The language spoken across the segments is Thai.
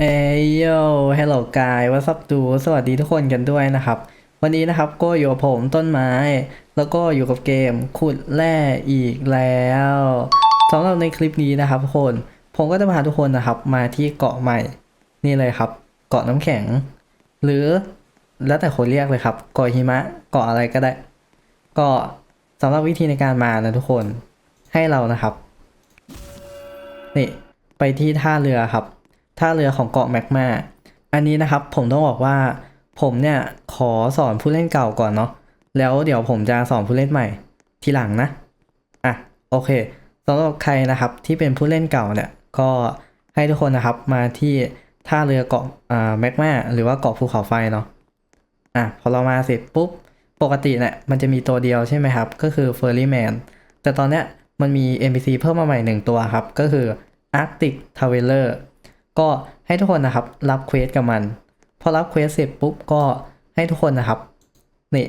เอ้ยโยเฮลโหลกายวัสดูสวัสดีทุกคนกันด้วยนะครับ วันนี้นะครับก็อยู่กับผมต้นไม้ แล้วก็อยู่กับเกมขุดแร่อีกแล้วสำหรับในคลิปนี้นะครับทุกคน ผมก็จะพาทุกคนนะครับมาที่เกาะใหม่ นี่เลยครับ เกาะน้ำแข็ง หรือแล้วแต่คนเรียกเลยครับเกาะหิมะเกาะอะไรก็ได้ ก็สำหรับวิธีในการมานะทุกคนให้เรานะครับ นี่ไปที่ท่าเรือครับ ท่าเรือของเกาะแมกมาอันนี้นะครับผมต้องบอกว่าผมเนี่ยขอสอนผู้เล่นเก่าก่อนเนาะแล้วเดี๋ยวผมจะสอนผู้เล่นใหม่ทีหลังนะอะโอเคสำหรับใครนะครับที่เป็นผู้เล่นเก่าเนี่ยก็ให้ทุกคนนะครับมาที่ท่าเรือเกาะอ่าแมกมาหรือว่าเกาะภูเขาไฟเนาะอะพอเรามาเสร็จปุ๊บปกติเนี่ยมันจะมีตัวเดียวใช่ไหมครับ ก็คือ Ferryman แต่ตอนเนี้ยมันมี NPC เพิ่มมาใหม่หนึ่งตัวครับ ก็คือ Arctic Traveler ก็ให้ทุกคนนะครับรับเควสกับมัน พอรับเควสเสร็จปุ๊บก็ให้ทุกคนนะครับนี่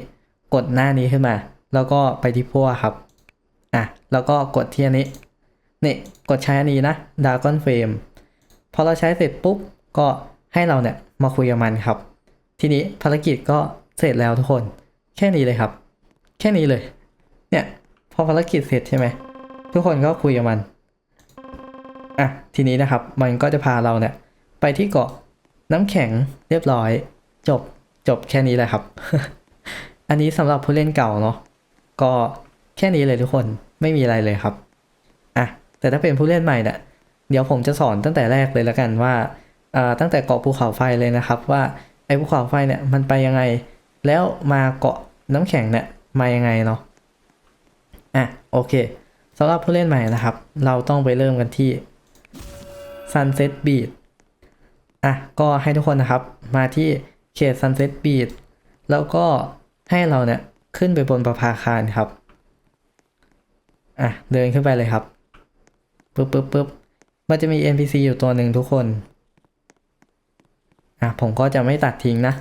กดหน้านี้ขึ้นมา แล้วก็ไปที่พัวครับอะแล้วก็กดที่อันนี้นี่กดใช้อันนี้นะ Dragon Frame พอเราใช้เสร็จปุ๊บก็ให้เราเนี่ยมาคุยกับมันครับ ทีนี้ภารกิจก็เสร็จแล้วทุกคน แค่นี้เลยครับ แค่นี้เลย เนี่ยพอภารกิจเสร็จใช่ไหมทุกคนก็คุยกับมัน อะทีนี้นะครับมันก็จะพาเราเนี่ยไปที่เกาะน้ำแข็งเรียบร้อย จบจบแค่นี้แหละครับ อันนี้สำหรับผู้เล่นเก่าเนาะก็แค่นี้เลยทุกคนไม่มีอะไรเลยครับอะแต่ถ้าเป็นผู้เล่นใหม่เนี่ยเดี๋ยวผมจะสอนตั้งแต่แรกเลยแล้วกันว่าอ่าตั้งแต่เกาะภูเขาไฟเลยนะครับ ว่าไอ้ภูเขาไฟเนี่ยมันไปยังไง แล้วมาเกาะน้ำแข็งเนี่ยมายังไงเนาะอะโอเคสำหรับผู้เล่นใหม่นะครับ เราต้องไปเริ่มกันที่ Sunset Beach อะก็ให้ทุกคนนะครับมาที่เขต Sunset Beach แล้วก็ให้เราเนี่ยขึ้นไปบนประภาคารครับ อะเดินขึ้นไปเลยครับปึ๊บปึ๊บปึ๊บมันจะมี NPC อยู่ตัวหนึ่งทุกคน อะผมก็จะไม่ตัดทิ้งนะ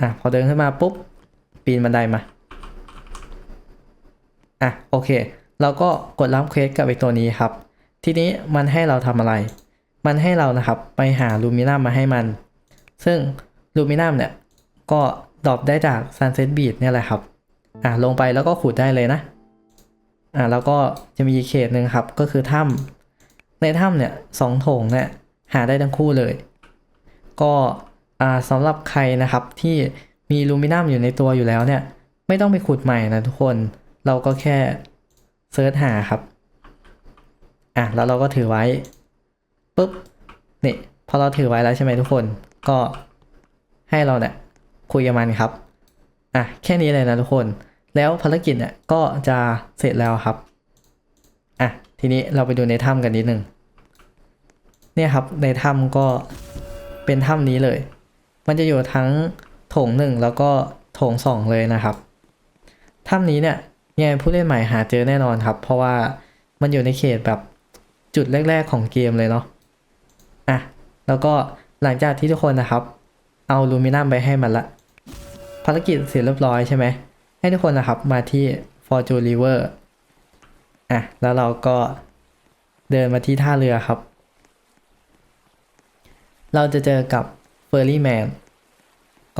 อะพอเดินขึ้นมาปุ๊บ ปีนบันไดมา อะโอเค เราก็กดรับเควสกับไอตัวนี้ครับ ทีนี้มันให้เราทำอะไร มันให้เรานะครับไปหาลูมินัมมาให้มัน ซึ่งลูมินัมเนี่ยก็ดรอปได้จาก Sunset Beach เนี่ยแหละครับ อะลงไปแล้วก็ขุดได้เลยนะ อะแล้วก็จะมีเขตหนึ่งครับ ก็คือถ้ำในถ้ำเนี่ยสองโถงเนี่ยหาได้ทั้งคู่เลย ก็อ่าสำหรับใครนะครับที่มีลูมินัมอยู่ในตัวอยู่แล้วเนี่ย ไม่ต้องไปขุดใหม่นะทุกคน เราก็แค่เซิร์ชหาครับ อะแล้วเราก็ถือไว้ปุ๊บนี่พอเราถือไว้แล้วใช่ไหมทุกคน ก็ให้เราเนี่ยคุยกับมันครับอะแค่นี้เลยนะทุกคน แล้วภารกิจเนี่ยก็จะเสร็จแล้วครับอะทีนี้เราไปดูในถ้ำกันนิดนึงเนี่ยครับในถ้ำก็เป็นถ้ำนี้เลย มันจะอยู่ทั้งโถงหนึ่งแล้วก็โถงสองเลยนะครับถ้ำนี้เนี่ยยังไงผู้เล่นใหม่หาเจอแน่นอนครับ เพราะว่ามันอยู่ในเขตแบบ จุดแรก ๆ ของเกมเลยเนาะอะแล้วก็หลังจากที่ทุกคนนะครับ เอาลูมินัมไปให้มันละภารกิจเสร็จเรียบร้อยใช่ไหมให้ทุกคนนะครับมาที่ Fortune River อะแล้วเราก็เดินมาที่ท่าเรือครับ เราจะเจอกับ Ferryman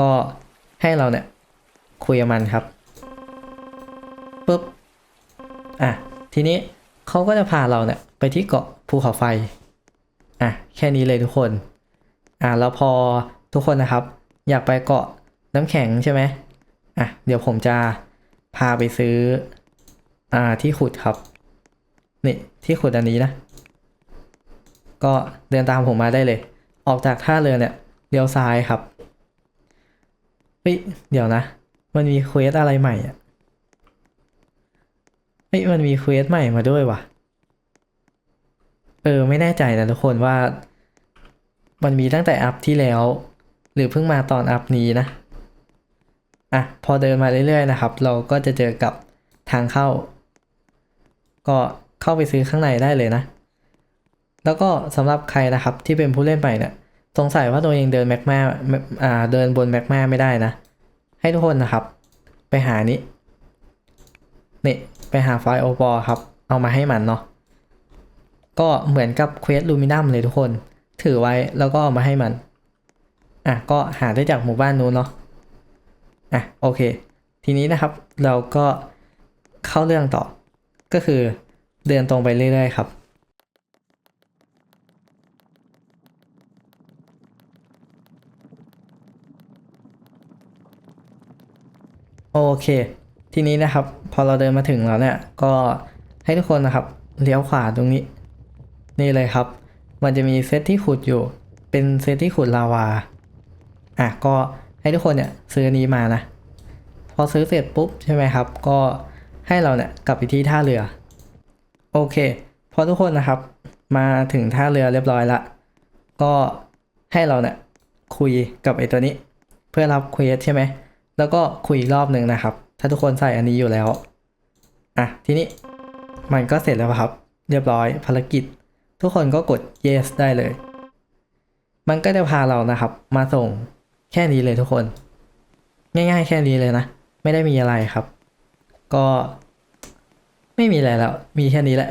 ก็ให้เราเนี่ยคุยกับมันครับปุ๊บอะทีนี้เขาก็จะพาเราเนี่ย ไปที่เกาะภูเขาไฟ อะ แค่นี้เลยทุกคน อะแล้วพอทุกคนนะครับ อยากไปเกาะน้ำแข็งใช่ไหมอะ เดี๋ยวผมจะพาไปซื้อ อ่า ที่ขุดครับ นี่ ที่ขุดอันนี้นะ ก็เดินตามผมมาได้เลย ออกจากท่าเรือเนี่ยเลี้ยวซ้ายครับเฮ้ยเดี๋ยวนะ มันมีเควสอะไรใหม่อะเฮ้ยมันมีเควสใหม่มาด้วยว่ะ เออไม่แน่ใจนะทุกคนว่า มันมีตั้งแต่อัพที่แล้ว หรือเพิ่งมาตอนอัพนี้นะอะพอเดินมาเรื่อยๆนะครับ เราก็จะเจอกับทางเข้า ก็เข้าไปซื้อข้างในได้เลยนะ แล้วก็สำหรับใครนะครับที่เป็นผู้เล่นใหม่เนี่ยสงสัยว่าตัวเองเดินแมกมาอ่าเดินบนแมกมาไม่ได้นะ ให้ทุกคนนะครับ ไปหานี้นี่ไปหาไฟล์โอปอครับ เอามาให้มันเนาะ ก็เหมือนกับเควสลูมินัมเลยทุกคน ถือไว้แล้วก็เอามาให้มัน อะก็หาได้จากหมู่บ้านนู้นเนาะอะโอเค ทีนี้นะครับเราก็เข้าเรื่องต่อ ก็คือเดินตรงไปเรื่อยๆครับโอเค ทีนี้นะครับ พอเราเดินมาถึงแล้วเนี่ย ก็ให้ทุกคนนะครับ เลี้ยวขวาตรงนี้ นี่เลยครับ มันจะมีเซตที่ขุดอยู่ เป็นเซตที่ขุดลาวา อะก็ให้ทุกคนเนี่ยซื้อนนี้มานะ พอซื้อเสร็จปุ๊บใช่ไหมครับ ก็ให้เราเนี่ยกลับไปที่ท่าเรือ โอเค พอทุกคนนะครับ มาถึงท่าเรือเรียบร้อยละ ก็ให้เราเนี่ยคุยกับไอ้ตัวนี้ เพื่อรับเควสใช่ไหม แล้วก็คุยอีกรอบหนึ่งนะครับ ถ้าทุกคนใส่อันนี้อยู่แล้ว อะ ทีนี้มันก็เสร็จแล้วครับ เรียบร้อยภารกิจ ทุกคนก็กด yes ได้เลย มันก็จะพาเรานะครับ มาส่งแค่นี้เลยทุกคน ง่ายๆ แค่นี้เลยนะ ไม่ได้มีอะไรครับ ก็ไม่มีอะไรแล้ว มีแค่นี้แหละ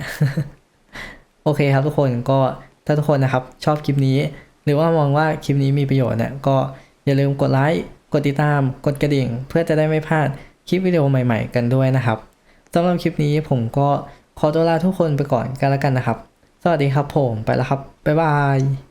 โอเคครับทุกคนก็ถ้าทุกคนนะครับ ชอบคลิปนี้ หรือว่ามองว่าคลิปนี้มีประโยชน์เนี่ยก็อย่าลืมกดไลค์กดติดตาม กดกระดิ่ง เพื่อจะได้ไม่พลาดคลิปวิดีโอใหม่ ๆ กันด้วยนะครับสำหรับคลิปนี้ผมก็ขอตัวลาทุกคนไปก่อนกันแล้วกันนะครับ สวัสดีครับผมไปแล้วครับ บ๊ายบาย